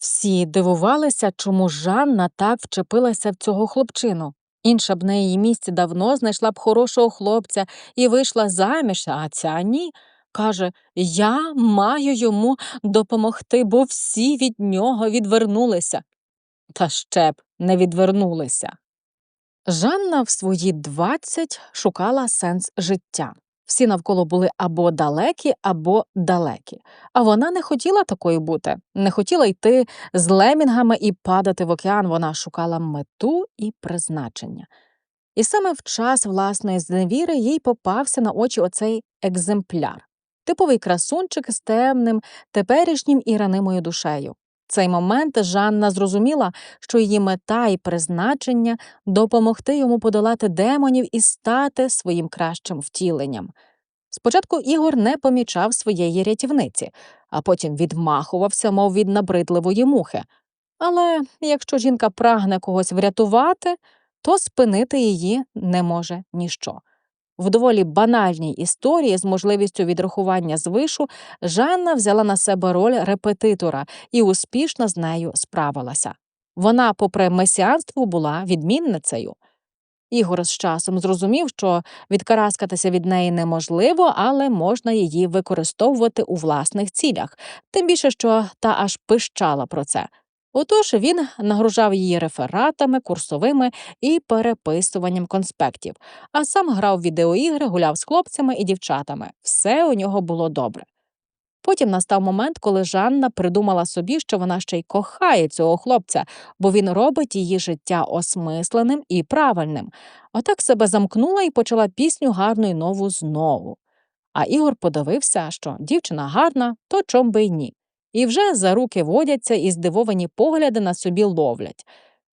Всі дивувалися, чому Жанна так вчепилася в цього хлопчину. Інша б на її місці давно знайшла б хорошого хлопця і вийшла заміж, а ця ні. Каже, я маю йому допомогти, бо всі від нього відвернулися. Та ще б не відвернулися. Жанна в свої двадцять шукала сенс життя. Всі навколо були або далекі, або далекі. А вона не хотіла такою бути, не хотіла йти з лемінгами і падати в океан. Вона шукала мету і призначення. І саме в час власної зневіри їй попався на очі оцей екземпляр типовий красунчик з темним, теперішнім і ранимою душею. Цей момент Жанна зрозуміла, що її мета і призначення допомогти йому подолати демонів і стати своїм кращим втіленням. Спочатку Ігор не помічав своєї рятівниці, а потім відмахувався, мов від набридливої мухи. Але якщо жінка прагне когось врятувати, то спинити її не може ніщо. В доволі банальній історії з можливістю відрахування звишу Жанна взяла на себе роль репетитора і успішно з нею справилася. Вона, попри месіанство, була відмінницею. Ігор з часом зрозумів, що відкараскатися від неї неможливо, але можна її використовувати у власних цілях, тим більше, що та аж пищала про це. Отож він нагружав її рефератами, курсовими і переписуванням конспектів, а сам грав відеоігри, гуляв з хлопцями і дівчатами. Все у нього було добре. Потім настав момент, коли Жанна придумала собі, що вона ще й кохає цього хлопця, бо він робить її життя осмисленим і правильним. Отак себе замкнула і почала пісню гарну й нову знову. А Ігор подивився, що дівчина гарна, то чом би й ні. І вже за руки водяться і здивовані погляди на собі ловлять.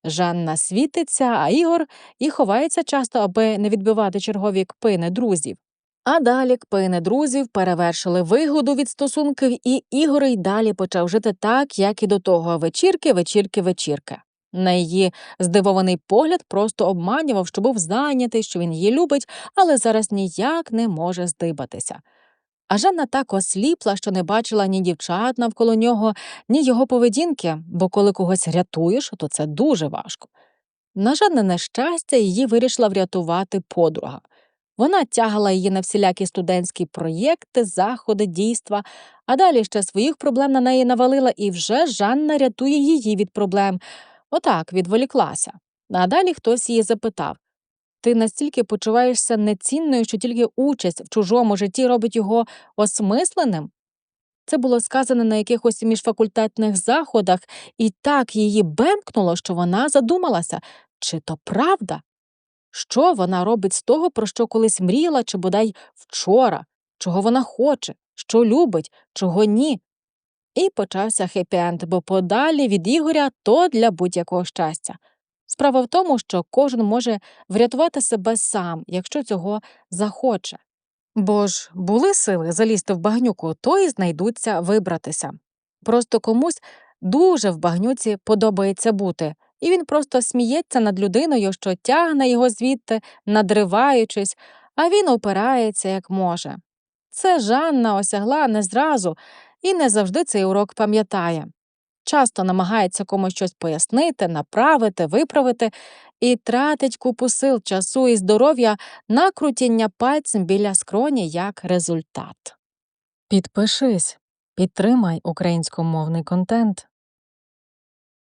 Жанна світиться, а Ігор і ховається часто, аби не відбивати чергові кпини друзів. А далі кпини друзів перевершили вигоду від стосунків, і Ігор й далі почав жити так, як і до того вечірки, вечірки, вечірки. На її здивований погляд просто обманював, що був зайнятий, що він її любить, але зараз ніяк не може здибатися. А Жанна так осліпла, що не бачила ні дівчат навколо нього, ні його поведінки, бо коли когось рятуєш, то це дуже важко. На жадне нещастя її вирішила врятувати подруга. Вона тягала її на всілякі студентські проєкти, заходи, дійства, а далі ще своїх проблем на неї навалила, і вже Жанна рятує її від проблем. Отак відволіклася. А далі хтось її запитав ти настільки почуваєшся нецінною, що тільки участь в чужому житті робить його осмисленим? Це було сказано на якихось міжфакультетних заходах, і так її бемкнуло, що вона задумалася, чи то правда? Що вона робить з того, про що колись мріяла, чи бодай вчора, чого вона хоче, що любить, чого ні. І почався хеппі-енд, бо подалі від Ігоря то для будь-якого щастя. Справа в тому, що кожен може врятувати себе сам, якщо цього захоче. Бо ж були сили залізти в багнюку, то і знайдуться вибратися. Просто комусь дуже в багнюці подобається бути, і він просто сміється над людиною, що тягне його звідти, надриваючись, а він опирається як може. Це Жанна осягла не зразу і не завжди цей урок пам'ятає часто намагається комусь щось пояснити, направити, виправити і тратить купу сил, часу і здоров'я на крутіння пальцем біля скроні як результат. Підпишись, підтримай українськомовний контент.